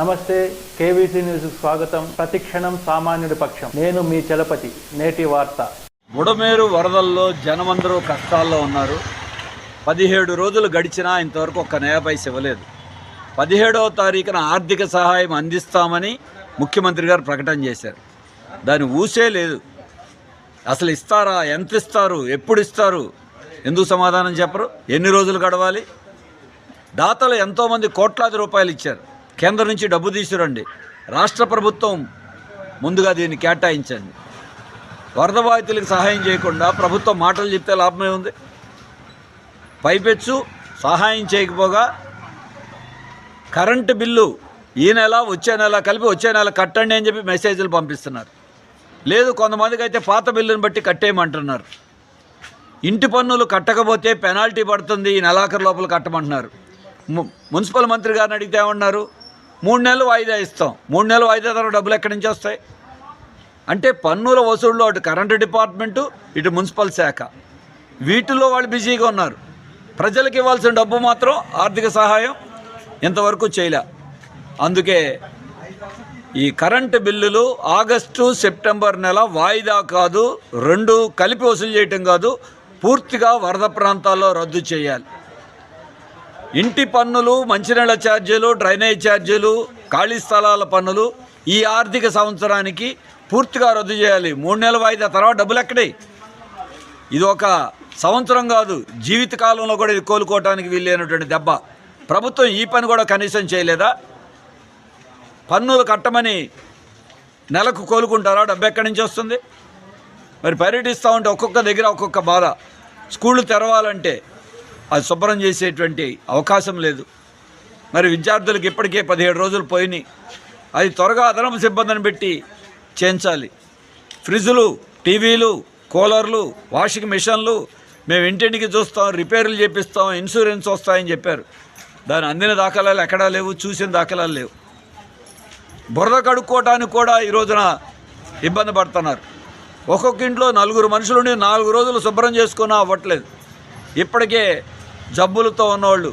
నమస్తే KVC news స్వాగతం. ప్రతిక్షణం సామాన్యుడి పక్షం. నేను మీ చలపతి నేటి వార్త. బుడమేరు వరదల్లో జనమందరూ కష్టాల్లో ఉన్నారు. పదిహేడు రోజులు గడిచినా ఇంతవరకు ఒక్క నయా పైస ఇవ్వలేదు పదిహేడవ తారీఖున ఆర్థిక సహాయం అందిస్తామని ముఖ్యమంత్రి గారు ప్రకటన చేశారు. దాని ఊసే లేదు. అసలు ఇస్తారా? ఎంత ఇస్తారు? ఎప్పుడు ఇస్తారు? ఎందుకు సమాధానం చెప్పరు? ఎన్ని రోజులు గడవాలి? దాతలు ఎంతోమంది కోట్లాది రూపాయలు ఇచ్చారు. కేంద్రం నుంచి డబ్బు తీసుకురండి. రాష్ట్ర ప్రభుత్వం ముందుగా దీన్ని కేటాయించండి. వరద బాధితులకు సహాయం చేయకుండా ప్రభుత్వం మాటలు చెప్తే లాభమే ఉంది. పైపెచ్చు సహాయం చేయకపోగా కరెంటు బిల్లు ఈ నెల వచ్చే నెల కలిపి వచ్చే నెల కట్టండి అని చెప్పి మెసేజ్లు పంపిస్తున్నారు. లేదు కొంతమందికి అయితే పాత బిల్లుని బట్టి కట్టేయమంటున్నారు. ఇంటి పన్నులు కట్టకపోతే పెనాల్టీ పడుతుంది ఈ నెలాఖరు లోపల కట్టమంటున్నారు. ము- మున్సిపల్ మంత్రి గారిని అడిగితే ఏమన్నారు? మూడు నెలలు వాయిదా ఇస్తాం. మూడు నెలలు వాయిదా తర్వాత డబ్బులు ఎక్కడి నుంచి వస్తాయి? అంటే పన్నుల వసూళ్ళు అటు కరెంటు డిపార్ట్మెంటు ఇటు మున్సిపల్ శాఖ. వీటిలో వాళ్ళు బిజీగా ఉన్నారు. ప్రజలకు ఇవ్వాల్సిన డబ్బు మాత్రం ఆర్థిక సహాయం ఇంతవరకు చేయలే. అందుకే ఈ కరెంటు బిల్లులు ఆగస్టు సెప్టెంబర్ నెల వాయిదా కాదు రెండు కలిపి వసూలు చేయటం కాదు పూర్తిగా వరద ప్రాంతాల్లో రద్దు చేయాలి. ఇంటి పన్నులు మంచినీళ్ళ ఛార్జీలు డ్రైనేజ్ ఛార్జీలు ఖాళీ స్థలాల పన్నులు ఈ ఆర్థిక సంవత్సరానికి పూర్తిగా రద్దు చేయాలి. మూడు నెలల వాయిదా తర్వాత డబ్బులు ఎక్కడే? ఇది ఒక సంవత్సరం కాదు జీవితకాలంలో కూడా ఇది కోలుకోవటానికి వీలైనటువంటి దెబ్బ. ప్రభుత్వం ఈ పని కూడా కనీసం చేయలేదా? పన్నులు కట్టమని నెలకు కోలుకుంటారా? డబ్బు ఎక్కడి నుంచి వస్తుంది? మరి పర్యటిస్తూ ఉంటే ఒక్కొక్క దగ్గర ఒక్కొక్క బాధ. స్కూళ్ళు తెరవాలంటే అది శుభ్రం చేసేటువంటి అవకాశం లేదు. మరి విద్యార్థులకు ఇప్పటికే పదిహేడు రోజులు పోయినాయి. అది త్వరగా అదనపు సిబ్బందిని పెట్టి చేయించాలి. ఫ్రిడ్జులు టీవీలు కూలర్లు వాషింగ్ మిషన్లు మేము ఇంటింటికి చూస్తాం రిపేర్లు చేపిస్తాం ఇన్సూరెన్స్ వస్తాయని చెప్పారు. దాని అందిన దాఖలాలు ఎక్కడా లేవు చూసిన దాఖలాలు లేవు. బురద కడుక్కోవటానికి కూడా ఈ రోజున ఇబ్బంది పడుతున్నారు. ఒక్కొక్క ఇంట్లో నలుగురు మనుషులు నాలుగు రోజులు శుభ్రం చేసుకున్నా అవ్వట్లేదు. ఇప్పటికే జబ్బులతో ఉన్నవాళ్ళు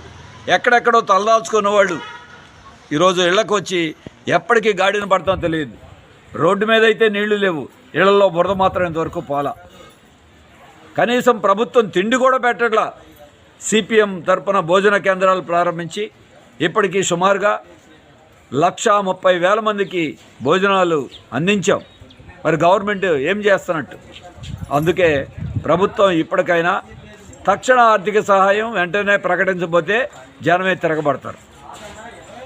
ఎక్కడెక్కడో తలదాల్చుకున్న వాళ్ళు ఈరోజు ఇళ్ళకు వచ్చి ఎప్పటికీ గాడిన పడతామో తెలియదు. రోడ్డు మీద అయితే నీళ్ళు లేవు. ఇళ్ళలో బురద మాత్రం ఇంతవరకు పోలా. కనీసం ప్రభుత్వం తిండి కూడా పెట్టట్లా. సిపిఎం తరపున భోజన కేంద్రాలు ప్రారంభించి ఇప్పటికీ సుమారుగా లక్షా ముప్పై వేల మందికి భోజనాలు అందించాం. మరి గవర్నమెంట్ ఏం చేస్తున్నట్టు? అందుకే ప్రభుత్వం ఇప్పటికైనా తక్షణ ఆర్థిక సహాయం వెంటనే ప్రకటించబోతే జనమే తిరగబడతారు.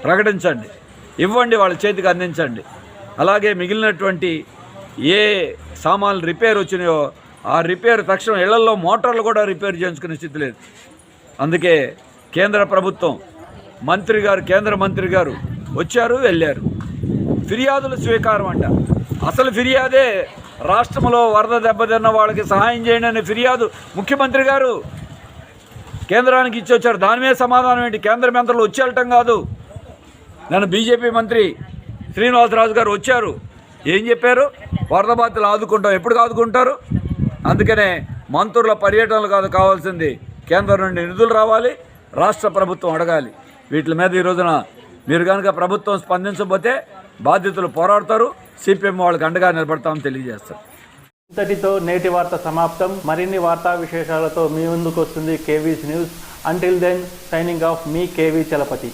ప్రకటించండి. ఇవ్వండి వాళ్ళ చేతికి అందించండి. అలాగే మిగిలినటువంటి ఏ సామాన్లు రిపేర్ వచ్చినాయో ఆ రిపేర్ తక్షణం ఇళ్ళలో మోటార్లు కూడా రిపేర్ చేయించుకునే స్థితి లేదు. అందుకే కేంద్ర ప్రభుత్వం మంత్రి గారు కేంద్ర మంత్రి గారు వచ్చారు వెళ్ళారు. ఫిర్యాదుల స్వీకారం అంట. అసలు ఫిర్యాదే రాష్ట్రంలో వరద దెబ్బతిన్న వాళ్ళకి సహాయం చేయండి అనే ఫిర్యాదు ముఖ్యమంత్రి గారు కేంద్రానికి ఇచ్చి వచ్చారు. దాని మీద సమాధానం ఏంటి? కేంద్ర మంత్రులు వచ్చి వెళ్ళటం కాదు. నన్ను బీజేపీ మంత్రి శ్రీనివాసరాజు గారు వచ్చారు. ఏం చెప్పారు? వరద బాధితులు ఆదుకుంటాం. ఎప్పుడు ఆదుకుంటారు? అందుకనే మంత్రుల పర్యటనలు కాదు కావాల్సింది కేంద్రం నుండి నిధులు రావాలి రాష్ట్ర ప్రభుత్వం అడగాలి. వీటి మీద ఈ రోజున మీరు కనుక ప్రభుత్వం స్పందించకపోతే బాధ్యతలు పోరాడతారు. సిపిఎం వాళ్ళకి అండగా నిలబడతామని తెలియజేస్తారు. ఇంతటితో నేటి వార్త సమాప్తం. మరిన్ని వార్తా విశేషాలతో మీ ముందుకు వస్తుంది KVS news. Until then signing off మీ కేవీ చలపతి.